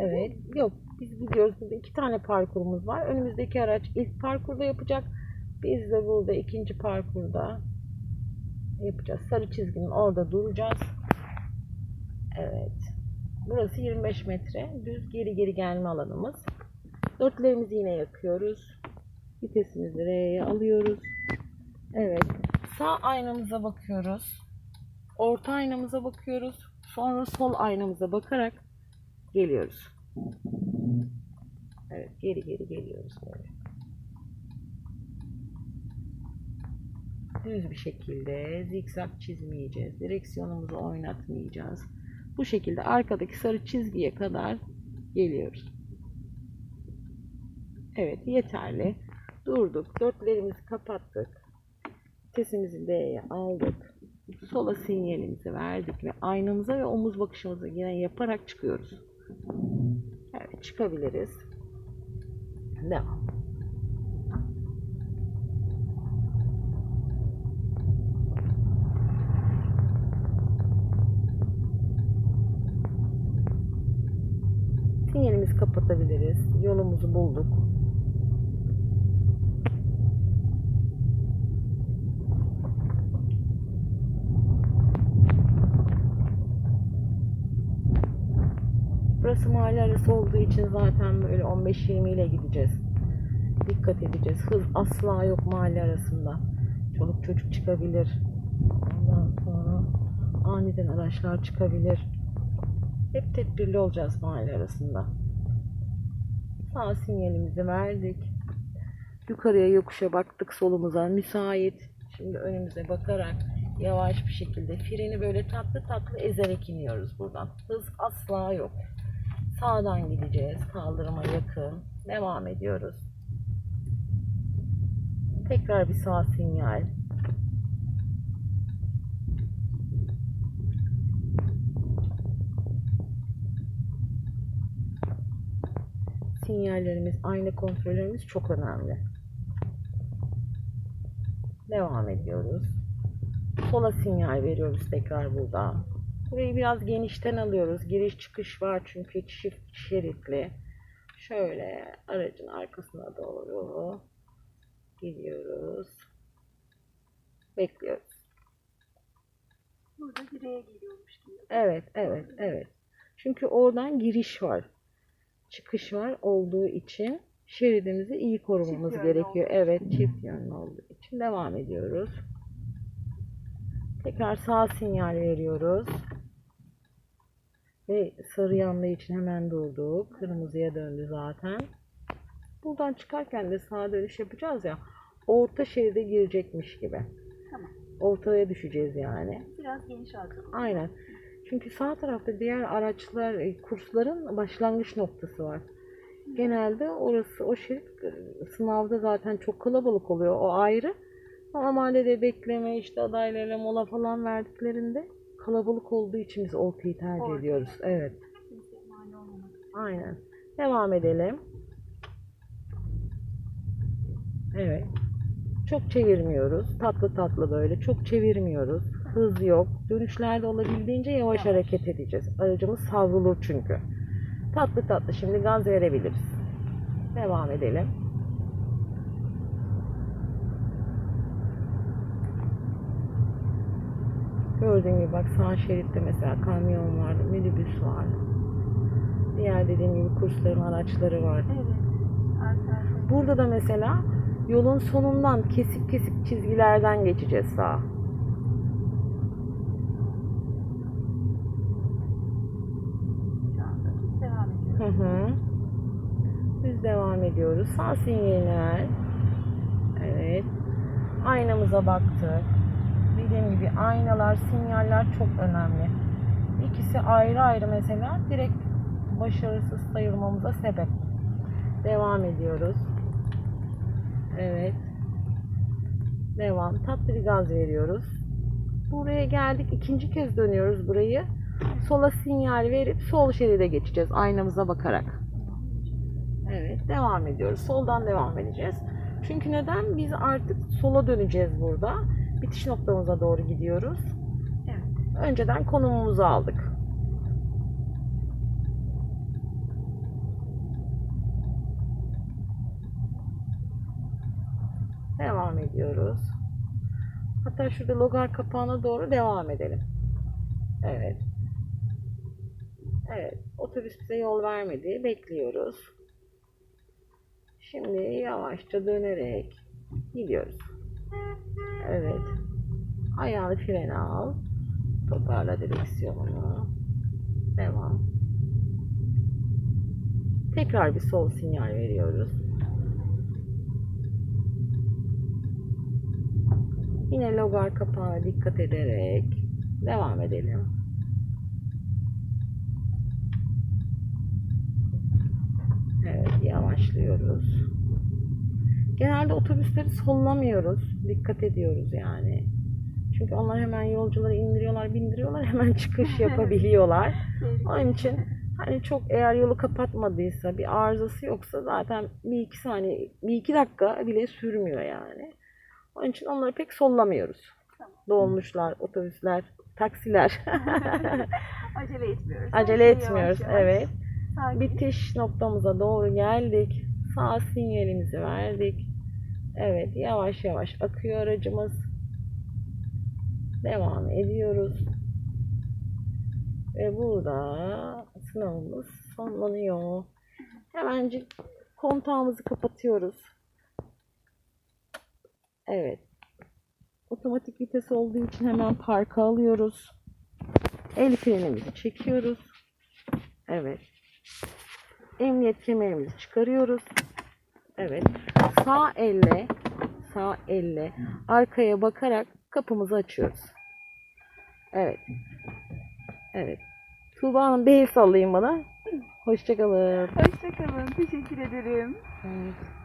Evet. Yok biz gidiyoruz. Burada iki tane parkurumuz var. Önümüzdeki araç ilk parkurda yapacak. Biz de burada ikinci parkurda yapacağız. Sarı çizginin orada duracağız. Evet. Burası 25 metre. Düz geri geri gelme alanımız. Dörtlerimizi yine yakıyoruz. Vitesimizi R'ye alıyoruz. Evet. Sağ aynamıza bakıyoruz. Orta aynamıza bakıyoruz. Sonra sol aynamıza bakarak geliyoruz. Evet, geri geri geliyoruz böyle. Düz bir şekilde zikzak çizmeyeceğiz. Direksiyonumuzu oynatmayacağız. Bu şekilde arkadaki sarı çizgiye kadar geliyoruz. Evet, yeterli. Durduk. Dörtlerimizi kapattık. Vitesimizi D'ye aldık. Sola sinyalimizi verdik ve aynamıza ve omuz bakışımızı yine yaparak çıkıyoruz. Evet çıkabiliriz. Devam. Sinyalimizi kapatabiliriz. Yolumuzu bulduk. Burası mahalle arası olduğu için zaten böyle 15-20 ile gideceğiz. Dikkat edeceğiz. Hız asla yok mahalle arasında. Çoluk çocuk çıkabilir. Ondan sonra aniden araçlar çıkabilir. Hep tedbirli olacağız mahalle arasında. Sağ sinyalimizi verdik. Yukarıya yokuşa baktık solumuza müsait. Şimdi önümüze bakarak yavaş bir şekilde freni böyle tatlı tatlı ezerek iniyoruz buradan. Hız asla yok. Sağdan gideceğiz. Kaldırıma yakın. Devam ediyoruz. Tekrar bir sağ sinyal. Sinyallerimiz, ayna kontrollerimiz çok önemli. Devam ediyoruz. Sola sinyal veriyoruz tekrar burada. Burayı biraz genişten alıyoruz. Giriş çıkış var çünkü çift şeritli. Şöyle aracın arkasına doğru gidiyoruz. Bekliyoruz. Burada direğe geliyormuş gibi. Evet, evet, evet. Çünkü oradan giriş var. Çıkış var olduğu için şeridimizi iyi korumamız yönlü gerekiyor. olduğu Evet, çift yönlü olduğu için devam ediyoruz. Tekrar sağ sinyal veriyoruz. Ve sarı yandığı için hemen durduk. Kırmızıya döndü zaten. Buradan çıkarken de sağa dönüş yapacağız ya. Orta şeride girecekmiş gibi. Tamam. Ortaya düşeceğiz yani. Biraz geniş alacağım. Aynen. Çünkü sağ tarafta diğer araçlar, e, kursların başlangıç noktası var. Genelde orası, o şerit e, sınavda zaten çok kalabalık oluyor. O ayrı. Ama mahallede bekleme, işte adaylarla mola falan verdiklerinde kalabalık olduğu için biz ortayı tercih Orta. ediyoruz. Evet. Aynen. Devam edelim. Evet. Çok çevirmiyoruz. Tatlı tatlı böyle. Çok çevirmiyoruz. Hız yok. Dönüşlerde olabildiğince yavaş Yavaş. hareket edeceğiz. Aracımız savrulur çünkü. Tatlı tatlı. Şimdi gaz verebiliriz. Devam edelim. Gördüğün gibi bak sağ şeritte mesela kamyon var, minibüs var. Diğer dediğim gibi kursların araçları var. Evet. Burada da mesela yolun sonundan kesik kesik çizgilerden geçeceğiz sağa. Hı hı. Biz devam ediyoruz. Sağ sinyal. Evet. Aynamıza baktık. Dediğim gibi aynalar, sinyaller çok önemli. İkisi ayrı ayrı mesela direkt başarısız sayılmamıza sebep. Devam ediyoruz. Evet. Devam. Tatlı bir gaz veriyoruz. Buraya geldik. ikinci kez dönüyoruz burayı. Sola sinyal verip sol şeride geçeceğiz aynamıza bakarak. Evet, devam ediyoruz. Soldan devam edeceğiz. Çünkü neden? Biz artık sola döneceğiz burada bitiş noktamıza doğru gidiyoruz. Evet. Önceden konumumuzu aldık. Devam ediyoruz. Hatta şurada logar kapağına doğru devam edelim. Evet. Evet. Otobüs bize yol vermedi. Bekliyoruz. Şimdi yavaşça dönerek gidiyoruz. Evet. Ayağını frene al. Toparla direksiyonunu. Devam. Tekrar bir sol sinyal veriyoruz. Yine logar kapağına dikkat ederek devam edelim. Evet, yavaşlıyoruz. Genelde otobüsleri sollamıyoruz. Dikkat ediyoruz yani. Çünkü onlar hemen yolcuları indiriyorlar, bindiriyorlar, hemen çıkış yapabiliyorlar. Onun için hani çok eğer yolu kapatmadıysa, bir arızası yoksa zaten bir iki saniye, bir iki dakika bile sürmüyor yani. Onun için onları pek sollamıyoruz. Tamam. Dolmuşlar, otobüsler, taksiler. Acele etmiyoruz. Acele Her etmiyoruz, yavaş. evet. Sakin. Bitiş noktamıza doğru geldik. Sağ sinyalimizi verdik. Evet, yavaş yavaş akıyor aracımız. Devam ediyoruz. Ve burada sınavımız sonlanıyor. Hemencik kontağımızı kapatıyoruz. Evet. Otomatik vites olduğu için hemen parka alıyoruz. El frenimizi çekiyoruz. Evet. Emniyet kemerimizi çıkarıyoruz. Evet. Sağ elle sağ elle arkaya bakarak kapımızı açıyoruz. Evet. Evet. Tuğba Hanım bir el sallayın bana. Hoşçakalın. Hoşçakalın. Teşekkür ederim. Evet.